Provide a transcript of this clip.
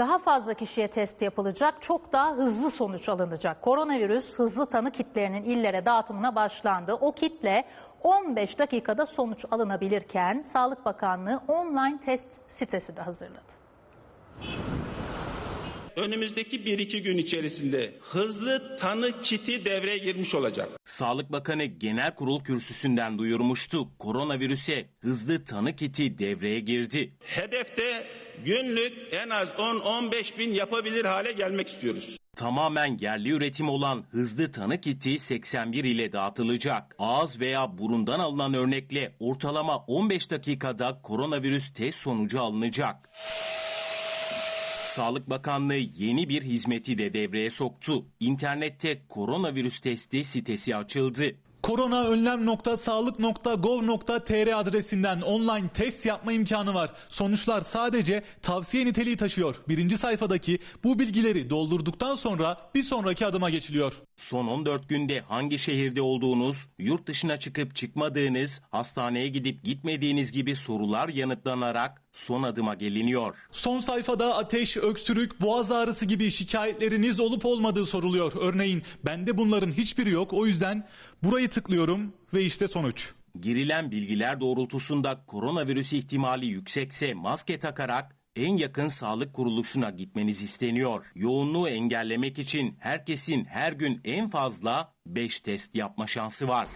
Daha fazla kişiye test yapılacak, çok daha hızlı sonuç alınacak. Koronavirüs hızlı tanı kitlerinin illere dağıtımına başlandı. O kitle 15 dakikada sonuç alınabilirken Sağlık Bakanlığı online test sitesi de hazırladı. Önümüzdeki 1-2 gün içerisinde hızlı tanı kiti devreye girmiş olacak. Sağlık Bakanı Genel Kurul Kürsüsü'nden duyurmuştu. Koronavirüse hızlı tanı kiti devreye girdi. Hedefte günlük en az 10-15 bin yapabilir hale gelmek istiyoruz. Tamamen yerli üretim olan hızlı tanı kiti 81 ile dağıtılacak. Ağız veya burundan alınan örnekle ortalama 15 dakikada koronavirüs test sonucu alınacak. Sağlık Bakanlığı yeni bir hizmeti de devreye soktu. İnternette koronavirüs testi sitesi açıldı. koronaönlem.sağlık.gov.tr adresinden online test yapma imkanı var. Sonuçlar sadece tavsiye niteliği taşıyor. Birinci sayfadaki bu bilgileri doldurduktan sonra bir sonraki adıma geçiliyor. Son 14 günde hangi şehirde olduğunuz, yurt dışına çıkıp çıkmadığınız, hastaneye gidip gitmediğiniz gibi sorular yanıtlanarak son adıma geliniyor. Son sayfada ateş, öksürük, boğaz ağrısı gibi şikayetleriniz olup olmadığı soruluyor. Örneğin bende bunların hiçbiri yok o yüzden burayı tıklıyorum ve işte sonuç. Girilen bilgiler doğrultusunda koronavirüs ihtimali yüksekse maske takarak en yakın sağlık kuruluşuna gitmeniz isteniyor. Yoğunluğu engellemek için herkesin her gün en fazla 5 test yapma şansı var.